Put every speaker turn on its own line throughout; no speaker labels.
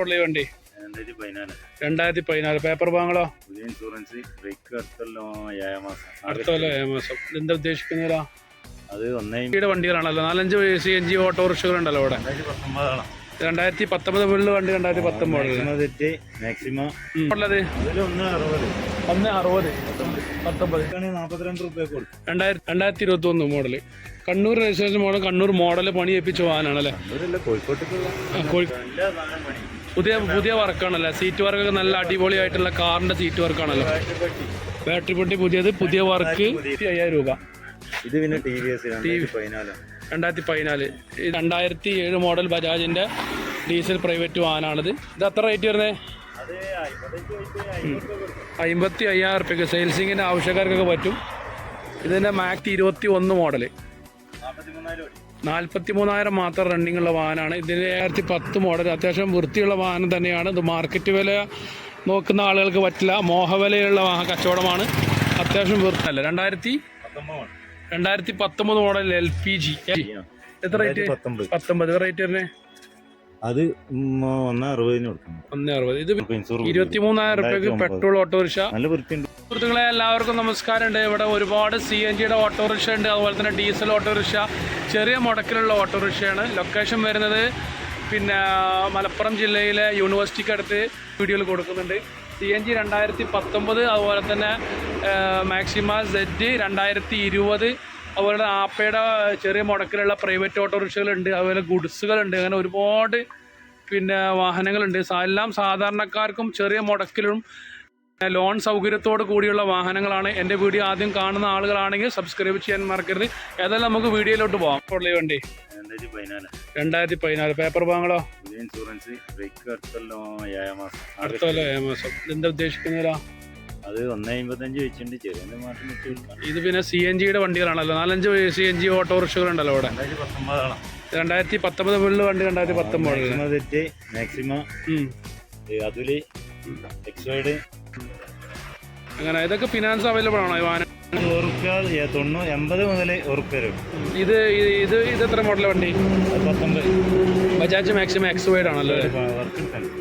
ഉള്ള ഈ വണ്ടി?
രണ്ടായിരത്തി പതിനാല്
രണ്ടായിരത്തി പതിനാല് പേപ്പർ
പുതിയ ഇൻഷുറൻസ് ബ്രേക്ക് അടുത്തല്ലോ ഏഴാം മാസം
മാസം എന്താ ഉദ്ദേശിക്കുന്നതാ
അത് ഒന്നേ
വണ്ടികളാണല്ലോ. നാലഞ്ച് സി എൻ ജി ഓട്ടോറിക്ഷകളുണ്ടല്ലോ ഇവിടെ
രണ്ടായിരത്തി
പത്തൊമ്പത് മുതൽ വണ്ടി രണ്ടായിരത്തി പത്തൊമ്പത്
മാക്സിമം
ഉള്ളത്?
ഒന്ന് അറുപത്.
ഒന്ന് അറുപത്. പത്തൊമ്പത്.
നാൽപ്പത്തിരണ്ട് റുപ്യ
രണ്ടായിരത്തി രണ്ടായിരത്തി ഇരുപത്തി ഒന്ന് model. Kannur registration model Kannur model പണി ഏൽപ്പിച്ച
വാഹനാണല്ലേ? കോഴിക്കോട്ടേക്കുള്ള
പുതിയ പുതിയ വർക്കാണല്ലേ. സീറ്റ് വർക്കൊക്കെ നല്ല അടിപൊളിയായിട്ടുള്ള കാറിന്റെ സീറ്റ് വർക്കാണല്ലോ ബാറ്ററി പൊട്ടി പുതിയത്. പുതിയ വർക്ക് അയ്യായിരം രൂപ.
ഇത് പിന്നെ ടി വി എസ് രണ്ടായിരത്തി പതിനാല്.
രണ്ടായിരത്തി പതിനാല്. രണ്ടായിരത്തി ഏഴ് മോഡൽ ബജാജിന്റെ ഡീസൽ പ്രൈവറ്റ് വാഹനമാണിത് ഇത് എത്ര റേറ്റ് വരുന്നത്
അമ്പത്
അമ്പത്തി അയ്യായിരം റുപ്യക്ക് സെയിൽസിങ്ങിന് ആവശ്യക്കാർക്കൊക്കെ പറ്റും. ഇതിന്റെ മാക്സ് ഇരുപത്തി ഒന്ന് മോഡൽ
നാൽപ്പത്തി മൂന്നായിരം
മാത്രം റണ്ണിംഗ് ഉള്ള വാഹനമാണ്. ഇതിന് രണ്ടായിരത്തി പത്ത് മോഡൽ അത്യാവശ്യം വൃത്തിയുള്ള വാഹനം തന്നെയാണ്. ഇത് മാർക്കറ്റ് വില നോക്കുന്ന ആളുകൾക്ക് പറ്റില്ല. മോഹവിലയുള്ള വാഹന കച്ചവടമാണ്. അത്യാവശ്യം വൃത്തിയല്ല രണ്ടായിരത്തി രണ്ടായിരത്തി പത്തൊമ്പത് മോഡൽ എൽ പി ജി എത്ര റേറ്റ്
പത്തൊമ്പത്.
റേറ്റ് വരുന്നേ?
അത് ഒന്ന് അറുപതിന് കൊടുക്കണം.
ഒന്ന് അറുപത്. ഇത് ഇരുപത്തി മൂന്നായിരം റുപ്യക്ക് പെട്രോൾ ഓട്ടോറിക്ഷ.
നല്ല വൃത്തിയുണ്ട്.
സുഹൃത്തുക്കളെ എല്ലാവർക്കും നമസ്കാരമുണ്ട്. ഇവിടെ ഒരുപാട് സി എൻ ജിയുടെ ഓട്ടോറിക്ഷ ഉണ്ട്. അതുപോലെ തന്നെ ഡീസൽ ഓട്ടോറിക്ഷ. ചെറിയ മുടക്കിലുള്ള ഓട്ടോറിക്ഷയാണ്. ലൊക്കേഷൻ വരുന്നത് പിന്നെ മലപ്പുറം ജില്ലയിലെ യൂണിവേഴ്സിറ്റിക്ക് അടുത്ത് വീഡിയോയിൽ കൊടുക്കുന്നുണ്ട്. സി എൻ ജി രണ്ടായിരത്തി പത്തൊമ്പത് അതുപോലെ തന്നെ മാക്സിമ സെഡ് രണ്ടായിരത്തി ഇരുപത് അതുപോലെ ആപ്പയുടെ ചെറിയ മുടക്കിലുള്ള പ്രൈവറ്റ് ഓട്ടോറിക്ഷകളുണ്ട് അതുപോലെ ഗുഡ്സുകളുണ്ട് അങ്ങനെ ഒരുപാട് പിന്നെ വാഹനങ്ങളുണ്ട്. എല്ലാം സാധാരണക്കാർക്കും ചെറിയ മുടക്കിലും ലോൺ സൗകര്യത്തോട് കൂടിയുള്ള വാഹനങ്ങളാണ് എന്റെ വീഡിയോ ആദ്യം കാണുന്ന ആളുകളാണെങ്കിൽ സബ്സ്ക്രൈബ് ചെയ്യാൻ മറക്കരുത്. ഏതായാലും നമുക്ക് വീഡിയോയിലോട്ട് പോകാം ഉള്ള ഈ വണ്ടി.
രണ്ടായിരത്തി പതിനാല്
പേപ്പർ ബാങ്ങളോ
ഇൻഷുറൻസ് ഏഴാം മാസം.
എന്താ ഉദ്ദേശിക്കുന്നില്ല
അത് ഒന്നേ അമ്പത്തഞ്ച് വെച്ചിട്ടുണ്ട്. ചെറിയ മാറ്റം വെച്ച് കൊടുക്കാം.
ഇത് പിന്നെ സി എൻ ജിയുടെ വണ്ടികളാണല്ലോ. നാലഞ്ച് സി എൻ ജി ഓട്ടോറിക്ഷകളുണ്ടല്ലോ ഇവിടെ
രണ്ടായിരത്തി
പത്തൊമ്പത് മുതൽ വണ്ടി രണ്ടായിരത്തി പത്തൊമ്പത്
മാക്സിമം അതിൽ എക്സൈഡ്
അങ്ങനെ ഇതൊക്കെ ഫിനാൻസ് അവൈലബിൾ ആണോ ഈ വാഹനം?
ഉറുപ്പ്യ തൊണ്ണൂറ് എൺപത് മുതൽ ഉറുപ്പ്യ വരും.
ഇത് ഇത് ഇത് എത്ര മോഡൽ വണ്ടി?
പത്തൊമ്പത്.
ബജാജ് മാക്സിമം എക്സ് വൈഡ് ആണല്ലോ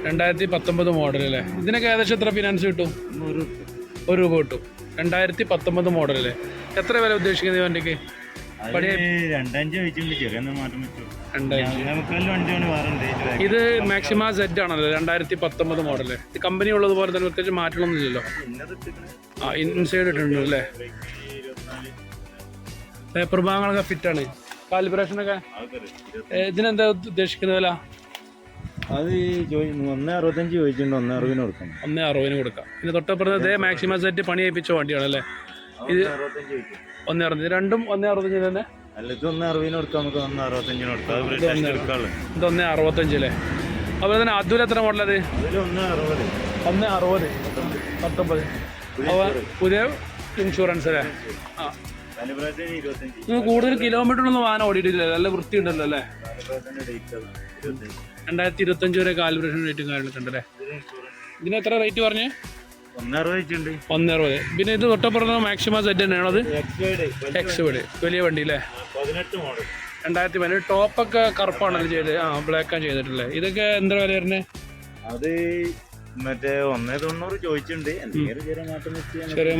രണ്ടായിരത്തി പത്തൊമ്പത് മോഡൽ അല്ലേ? ഇതിനൊക്കെ ഏകദേശം എത്ര ഫിനാൻസ് കിട്ടും?
ഒരു
ഒരു രൂപ കിട്ടും. രണ്ടായിരത്തി പത്തൊമ്പത് മോഡൽ അല്ലേ? എത്ര വില ഉദ്ദേശിക്കുന്നത് ഈ വണ്ടിക്ക്? ഇത് മാക്സിമ സെറ്റ് ആണല്ലോ രണ്ടായിരത്തി പത്തൊമ്പത് മോഡൽ ഇത് കമ്പനി ഉള്ളതുപോലെ തന്നെ പ്രത്യേകിച്ച് മാറ്റണമൊന്നുമില്ലല്ലോ
ഇല്ലല്ലോ.
ആ ഇൻസൈഡ് ഇട്ടിട്ടുണ്ട് അല്ലേ? പേപ്പർ ഭാഗങ്ങളൊക്കെ ഫിറ്റാണ് കാലിബ്രേഷനൊക്കെ ഇതിനെന്താ ഉദ്ദേശിക്കുന്നത് അല്ല?
അത് ഒന്നേ അറുപത്തഞ്ച് ചോദിച്ചിട്ടുണ്ട്. ഒന്നേ അറുപതിന് കൊടുക്കാം
ഒന്നേ അറുപതിന് കൊടുക്കാം. പിന്നെ തൊട്ടപ്പുറത്തെ മാക്സിമം സെറ്റ് പണി ഏൽപ്പിച്ച വണ്ടിയാണല്ലേ?
ഒന്നേ
അറുപത് രണ്ടും ഒന്ന് അറുപത്തഞ്ച് തന്നെ?
അല്ല ഇത് ഒന്നേ അറുപതിന് കൊടുക്കാം നമുക്ക് ഒന്നേ അറുപത്തഞ്ചിന് കൊടുക്കാം.
ഇത് ഒന്നേ അല്ലേ? അതുപോലെ തന്നെ അതുൽ എത്ര മോഡലത്
അതിൽ ഒന്നേ അറുപത്.
പത്തൊമ്പത്. പുതിയ ഇൻഷുറൻസ് അല്ലേ? ആ. കൂടുതൽ കിലോമീറ്റർ ഒന്നും വാഹനം ഓടിയിട്ടില്ല? നല്ല വൃത്തിയുണ്ടല്ലോ അല്ലേ?
രണ്ടായിരത്തി ഇരുപത്തി അഞ്ച് ഇരുപത്തഞ്ച്.
വരെ കാലിബ്രേഷൻ റേറ്റും കാര്യങ്ങളൊക്കെ ഉണ്ടല്ലേ
ഇതിന്
എത്ര റേറ്റ് പറഞ്ഞേ?
ഒന്നേ അറുപത്
പിന്നെ ഇത് തൊട്ടപ്പുറത്ത് മാക്സിമം സെറ്റ് തന്നെയാണത്
എക്സ്പേർഡ്
എക്സ് വീട് വലിയ വണ്ടി അല്ലേ? രണ്ടായിരത്തി പതിനെട്ട് ടോപ്പൊക്കെ കറുപ്പാണല്ലോ ചെയ്ത് ആ ബ്ലാക്കാണ് ചെയ്തിട്ടില്ലേ ഇതൊക്കെ എന്താ വില വരുന്നത്
അത് മറ്റേ ഒന്നേ തൊണ്ണൂറ് ചോദിച്ചിട്ടുണ്ട്. ചെറിയ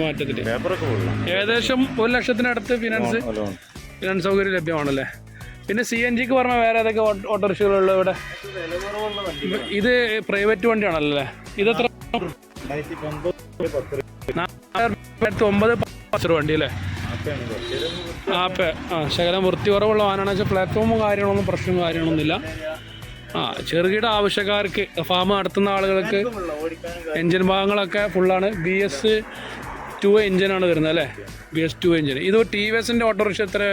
ഏകദേശം ഒരു ലക്ഷത്തിനടുത്ത് ഫിനാൻസ് ഫിനാൻസ് സൗകര്യം ലഭ്യമാണല്ലേ? പിന്നെ സി എൻ ജിക്ക് പറഞ്ഞ വേറെ ഏതൊക്കെ ഓട്ടോ- ഓട്ടോറിക്ഷകളുള്ള ഇവിടെ? ഇത് പ്രൈവറ്റ് വണ്ടിയാണല്ലേ? അല്ലേ ഇത് എത്ര
രണ്ടായിരത്തി
രണ്ടായിരത്തി ഒമ്പത് പത്ത് വണ്ടി അല്ലേ ആ ശകലം വൃത്തി കുറവുള്ള വാഹനമാണ് വെച്ചാൽ പ്ലാറ്റ്ഫോമും കാര്യങ്ങളൊന്നും പ്രശ്നവും കാര്യങ്ങളൊന്നുമില്ല. ആ ചെറുകിട ആവശ്യക്കാർക്ക് ഫാം നടത്തുന്ന ആളുകൾക്ക്
എഞ്ചിൻ
എൻജിൻ ഭാഗങ്ങളൊക്കെ ഫുള്ളാണ് ബി എസ് ടു എഞ്ചിനാണ് വരുന്നത് അല്ലേ? ബി എസ് ടു എഞ്ചിൻ ഇത് ടി വി എസിന്റെ ഓട്ടോറിക്ഷ എത്ര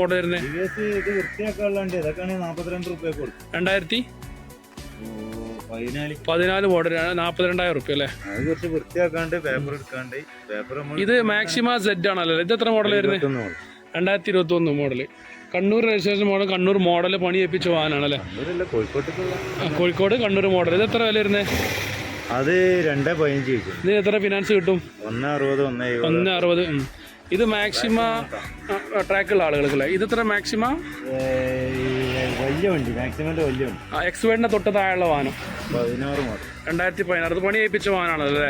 ഓർഡർ വരുന്നത്?
ടി പതിനാല്.
മോഡലാണ് മോഡൽ നാൽപ്പത്തിരണ്ടായിരം റുപ്യ അല്ലേ
കുറച്ച് വൃത്തിയാക്കാണ്ട് പേപ്പർ എടുക്കാണ്ട് പേപ്പർ
ഇത് മാക്സിമ സെറ്റ് ആണല്ലോ ഇത് എത്ര മോഡൽ വരുന്നത് രണ്ടായിരത്തി ഇരുപത്തി ഒന്ന് model Kannur registration model Kannur model പണി ഏൽപ്പിച്ച വാഹനമാണല്ലേ
കോഴിക്കോട്ടേക്കുള്ള.
കോഴിക്കോട് കണ്ണൂർ മോഡൽ ഇത് എത്ര വില വരുന്നത്
അത് രണ്ടേ പതിനഞ്ച്
ഇത് എത്ര ഫിനാൻസ് കിട്ടും?
ഒന്ന് അറുപത് ഒന്ന്
അറുപത്. ഇത് മാക്സിമ ട്രാക്കുള്ള ആളുകൾക്കല്ലേ? ഇത് എത്ര മാക്സിമ
വലിയ വണ്ടി മാക്സിമം വലിയ വണ്ടി
എക്സ് വേഡിന്റെ തൊട്ട് താഴെയുള്ള വാഹനം.
പതിനാറ് മോഡൽ.
രണ്ടായിരത്തി പതിനാറ്. അത് പണി ഏൽപ്പിച്ച വാഹനമാണല്ലോ?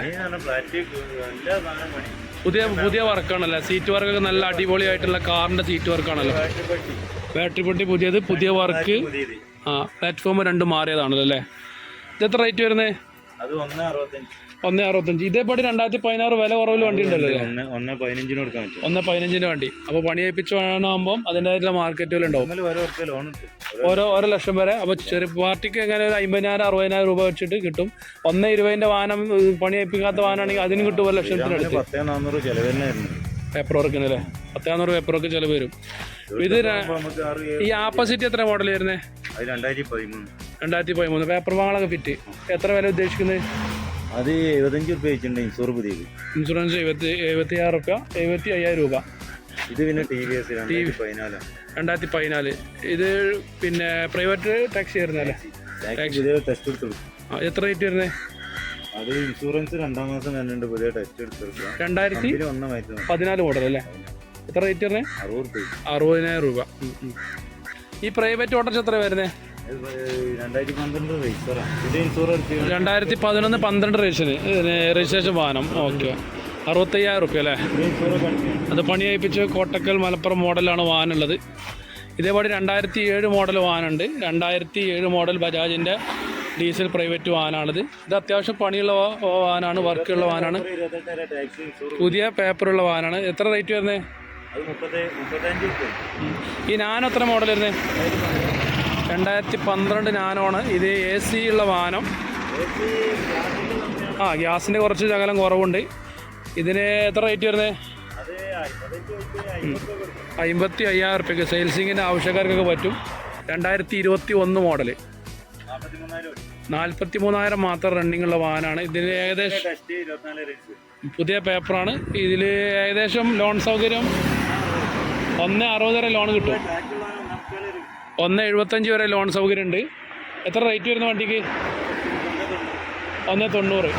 പുതിയ പുതിയ വർക്കാണല്ലേ? സീറ്റ് വർക്ക് ഒക്കെ നല്ല അടിപൊളിയായിട്ടുള്ള കാറിന്റെ സീറ്റ് വർക്കാണല്ലോ ബാറ്ററി പൊട്ടി. പുതിയത് പുതിയ വർക്ക് ആ പ്ലാറ്റ്ഫോം രണ്ടും മാറിയതാണല്ലോ? അല്ലേ ഇത് എത്ര റേറ്റ് വരുന്നത്
ഒന്ന് അറുപത്തഞ്ച്.
ഇതേപോലെ രണ്ടായിരത്തി പതിനാറ് വില കുറവിൽ വണ്ടി ഉണ്ടല്ലോ
ഒന്ന് പതിനഞ്ചിന് കൊടുക്കാൻ പറ്റും.
ഒന്ന് പതിനഞ്ചിന് വണ്ടി. അപ്പോൾ പണി ഏൽപ്പിച്ച് വേണമാകുമ്പോൾ അതിന്റെതായിട്ടുള്ള മാർക്കറ്റുകൾ ഉണ്ടാവും.
ഓരോ
ഓരോ ലക്ഷം വരെ. അപ്പോൾ ചെറിയ പാർട്ടിക്ക് എങ്ങനെ ഒരു അമ്പതിനായിരം അറുപതിനായിരം രൂപ വെച്ചിട്ട് കിട്ടും. ഒന്ന് ഇരുപതിന്റെ വാഹനം പണി ഏൽപ്പിക്കാത്ത വാഹനമാണെങ്കിൽ അതിനും കിട്ടും ഒരു ലക്ഷത്തിനടുത്ത്
പത്തേ നാന്നൂറ്
പേപ്പർ വർക്കിന് അല്ലേ? പത്താന്നൂറ് പേപ്പർ വർക്ക് ചിലവ് വരും. ഇത്
അപ്പൊ
ഈ ആപ്പസിറ്റി എത്ര മോഡൽ വരുന്നത്
രണ്ടായിരത്തി പതിമൂന്ന്
രണ്ടായിരത്തി പതിമൂന്ന് പേപ്പർ വാങ്ങളൊക്കെ ഫിറ്റ് എത്ര വില ഉദ്ദേശിക്കുന്നത്
അത് എഴുപത്തഞ്ച് റുപ്യ വെച്ചിട്ടുണ്ട് ഇൻഷൂർ പുതിയത്.
ഇൻഷുറൻസ് എഴുപത്തി എഴുപത്തി രൂപ റുപ്യ എഴുപത്തി അയ്യായിരം രൂപ.
ഇത് പിന്നെ ടി വി എസ് രണ്ടായിരത്തി
പതിനാല് ഇത് പിന്നെ പ്രൈവറ്റ് ടാക്സി
ആയിരുന്നല്ലേ ടെസ്റ്റ് എടുത്തു
എത്ര റേറ്റ് വരുന്നത്
അത് ഇൻഷുറൻസ് രണ്ടാം മാസം വരുന്നുണ്ട് പുതിയ ടെസ്റ്റ് എടുത്തെടുക്കുക
രണ്ടായിരത്തി പതിനാല് മോഡൽ അല്ലേ? എത്ര റേറ്റ് വരുന്നത്
അറുപത്
അറുപതിനായിരം രൂപ. ഈ പ്രൈവറ്റ് ഓട്ടോസ് എത്ര വരുന്നത്
രണ്ടായിരത്തി
പതിനൊന്ന് പന്ത്രണ്ട് രജിസ്ട്രേഷന് രജിസ്ട്രേഷൻ വാഹനം. ഓക്കെ അറുപത്തയ്യായിരം റുപ്യ അല്ലേ? അത് പണി കഴിപ്പിച്ച് കോട്ടക്കൽ മലപ്പുറം മോഡലാണ് വാഹനമുള്ളത് ഇതേപോലെ രണ്ടായിരത്തി ഏഴ് മോഡൽ വാഹനമുണ്ട്. രണ്ടായിരത്തി ഏഴ് മോഡൽ ബജാജിന്റെ ഡീസൽ പ്രൈവറ്റ് വാഹനമാണിത്. ഇത് അത്യാവശ്യം പണിയുള്ള വാഹനമാണ്. വർക്കുള്ള വാഹനമാണ്. പുതിയ പേപ്പറുള്ള വാഹനമാണ്. എത്ര റേറ്റ് വരുന്നത് ഈ നാനോ എത്ര മോഡൽ വരുന്നത് രണ്ടായിരത്തി പന്ത്രണ്ട് നാനോണ്. ഇത് എ സി ഉള്ള വാഹനം. ആ ഗ്യാസിന്റെ കുറച്ച് ശകലം കുറവുണ്ട്. ഇതിന് എത്ര റേറ്റ് വരുന്നത് അമ്പത്തി അയ്യായിരം റുപ്യക്ക് സെയിൽസിങ്ങിന്റെ ആവശ്യക്കാർക്കൊക്കെ പറ്റും. രണ്ടായിരത്തി ഇരുപത്തി ഒന്ന് മോഡൽ
നാൽപ്പത്തി മൂന്നായിരം
മാത്രം റണ്ണിങ്ങുള്ള ഉള്ള വാഹനമാണ്. ഇതിന് ഏകദേശം പുതിയ പേപ്പറാണ്. ഇതിൽ ഏകദേശം ലോൺ സൗകര്യം ഒന്ന് അറുപത് ലോൺ കിട്ടും. ഒന്ന് എഴുപത്തഞ്ച് വരെ ലോൺ സൗകര്യം ഉണ്ട് എത്ര റേറ്റ് വരുന്ന വണ്ടിക്ക്? ഒന്ന് തൊണ്ണൂറ്.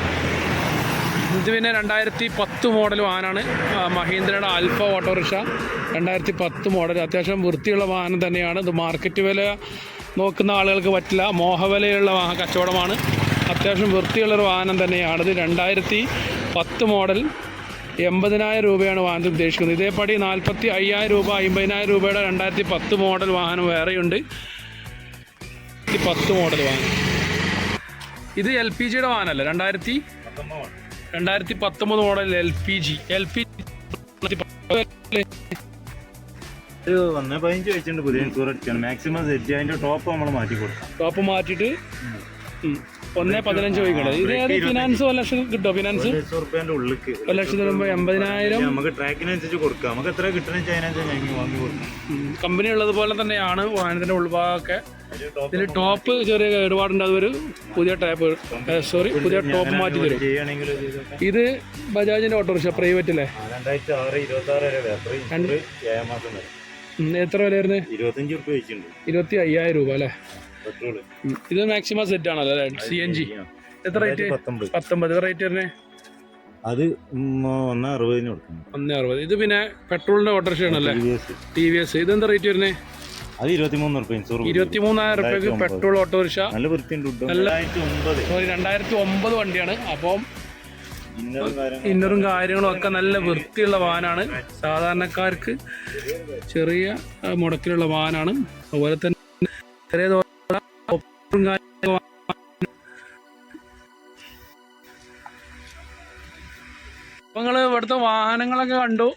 ഇത് പിന്നെ രണ്ടായിരത്തി പത്ത് മോഡൽ വാഹനമാണ് മഹീന്ദ്രയുടെ ആൽഫ ഓട്ടോറിക്ഷ. രണ്ടായിരത്തി പത്ത് മോഡൽ അത്യാവശ്യം വൃത്തിയുള്ള വാഹനം തന്നെയാണ്. ഇത് മാർക്കറ്റ് വില നോക്കുന്ന ആളുകൾക്ക് പറ്റില്ല. മോഹവിലയുള്ള വാഹന കച്ചവടമാണ്. അത്യാവശ്യം വൃത്തിയുള്ളൊരു വാഹനം തന്നെയാണ്. ഇത് രണ്ടായിരത്തി പത്ത് മോഡൽ എൺപതിനായിരം രൂപയാണ് വാഹനത്തിൽ ഉദ്ദേശിക്കുന്നത്. ഇതേപടി നാൽപ്പത്തി അയ്യായിരം രൂപ അമ്പതിനായിരം രൂപയുടെ രണ്ടായിരത്തി പത്ത് മോഡൽ വാഹനം വേറെയുണ്ട്. പത്ത് മോഡൽ വാഹനം. ഇത് എൽ പി ജിയുടെ വാഹനമല്ല? രണ്ടായിരത്തി രണ്ടായിരത്തി പത്തൊമ്പത് model L P G L P
G പതിനഞ്ച് വെച്ചിട്ടുണ്ട് പുതിയ ഇൻഷൂർ അടിച്ചാണ് മാക്സിമം സെറ്റ് അതിന്റെ ടോപ്പ് നമ്മൾ മാറ്റി കൊടുക്കാം.
ടോപ്പ് മാറ്റിയിട്ട് ഒന്നേ പതിനഞ്ച് പോയിക്കണത് ഇത് ഏത് ഫിനാൻസ് ഒരു ലക്ഷം കിട്ടോ? ഫിനാൻസ്?
ഒരു ലക്ഷം റുപ്യന്റെ ഉള്ളിക്ക്.
ഒരു ലക്ഷത്തിന് മുമ്പ് എൺപതിനായിരം.
നമുക്ക് ട്രാക്കിനനുസരിച്ച് കൊടുക്കാം. നമുക്ക് എത്ര കിട്ടണമെന്ന് അതിനനുസരിച്ച് വാങ്ങി കൊടുക്കാം.
കമ്പനി ഉള്ളതുപോലെ തന്നെയാണ് വാഹനത്തിന്റെ ഉൾഭാഗമൊക്കെ. ഇതിൽ ടോപ്പ് ചെറിയ കേടുപാടുണ്ട്. അതൊരു പുതിയ ടൈപ്പ് സോറി പുതിയ ടോപ്പ് മാറ്റി തരും. ഇത് ബജാജിന്റെ ഓട്ടോറിക്ഷ പ്രൈവറ്റ് അല്ലേ
രണ്ടായിരത്തി ആറ് ഇരുപത്തി ആറ് വരെ.
എത്ര
വിലയായിരുന്നു?
ഇരുപത്തി അയ്യായിരം രൂപ അല്ലേ? ഇത് മാക്സിമം സെറ്റ് ആണല്ലോ അല്ലേ? സി എൻ ജി എത്ര റേറ്റ്
പത്തൊമ്പത്.
റേറ്റ് വരുന്നേ?
അത് ഒന്ന് അറുപതിന് കൊടുക്കുന്നു
ഒന്ന് അറുപത്. ഇത് പിന്നെ പെട്രോളിന്റെ ഓട്ടോറിക്ഷ ആണല്ലേ. ടി വി എസ് ഇതെന്താ റേറ്റ് വരുന്നേ?
അത് ഇരുപത്തിമൂന്ന് റുപ്യ ഇൻഷൂർ
ഇരുപത്തി റുപ്യക്ക് പെട്രോൾ ഓട്ടോറിക്ഷ.
നല്ല വൃത്തിയുണ്ട്
സോറി രണ്ടായിരത്തി ഒമ്പത്. വണ്ടിയാണ്. അപ്പം
ഇന്നറും കാര്യങ്ങളും
ഒക്കെ നല്ല വൃത്തിയുള്ള വാനാണ്. സാധാരണക്കാർക്ക് ചെറിയ മുടക്കിലുള്ള വാനാണ്. അതുപോലെ തന്നെ ചെറിയ കാര്യങ്ങളും ഇവിടുത്തെ വാഹനങ്ങളൊക്കെ കണ്ടു.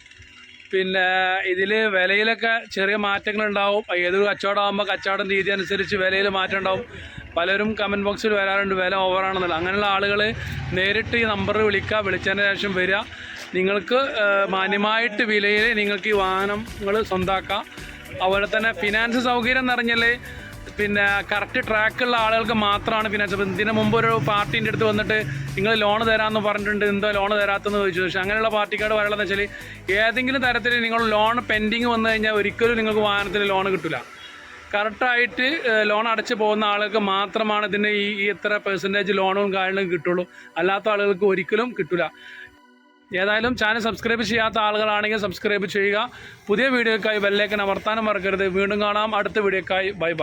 പിന്നെ ഇതിൽ വിലയിലൊക്കെ ചെറിയ മാറ്റങ്ങൾ ഉണ്ടാവും ഏതൊരു കച്ചവടം ആകുമ്പോൾ കച്ചവടം രീതി അനുസരിച്ച് വിലയിൽ മാറ്റം ഉണ്ടാവും പലരും കമന്റ് ബോക്സിൽ വരാറുണ്ട് വില ഓവറാണെന്നല്ല അങ്ങനെയുള്ള ആളുകൾ നേരിട്ട് ഈ നമ്പറിൽ വിളിക്കുക വിളിച്ചതിന് ശേഷം വരിക നിങ്ങൾക്ക് മാന്യമായിട്ട് വിലയിൽ നിങ്ങൾക്ക് ഈ വാഹനങ്ങൾ സ്വന്താക്കാം. അതുപോലെ തന്നെ ഫിനാൻസ് സൗകര്യം എന്ന് പറഞ്ഞാൽ പിന്നെ കറക്റ്റ് ട്രാക്കുള്ള ആളുകൾക്ക് മാത്രമാണ് ഫിനാൻസ് ഇതിനു ഇതിന് മുമ്പ് ഒരു പാർട്ടീന്റെ അടുത്ത് വന്നിട്ട് നിങ്ങൾ ലോൺ തരാമെന്ന് പറഞ്ഞിട്ടുണ്ട് എന്തോ ലോൺ തരാത്തെന്ന് ചോദിച്ചു. പക്ഷേ അങ്ങനെയുള്ള പാർട്ടിക്കാട് പറയുന്നത് വെച്ചാൽ ഏതെങ്കിലും തരത്തിൽ നിങ്ങൾ ലോൺ പെൻഡിങ് വന്നു കഴിഞ്ഞാൽ ഒരിക്കലും നിങ്ങൾക്ക് വാഹനത്തിന് ലോൺ കിട്ടില്ല കറക്റ്റായിട്ട് ലോൺ അടച്ചു പോകുന്ന ആളുകൾക്ക് മാത്രമാണ് ഇതിന്റെ ഈ ഇത്ര പെർസെന്റേജ് ലോണും കാര്യങ്ങളും കിട്ടുള്ളൂ. അല്ലാത്ത ആളുകൾക്ക് ഒരിക്കലും കിട്ടില്ല ഏതായാലും ചാനൽ സബ്സ്ക്രൈബ് ചെയ്യാത്ത ആളുകളാണെങ്കിൽ സബ്സ്ക്രൈബ് ചെയ്യുക. പുതിയ വീഡിയോക്കായി ബെല്ലേക്കൻ അമർത്താനും മറക്കരുത്. വീണ്ടും കാണാം. അടുത്ത വീഡിയോക്കായി ബൈ ബൈ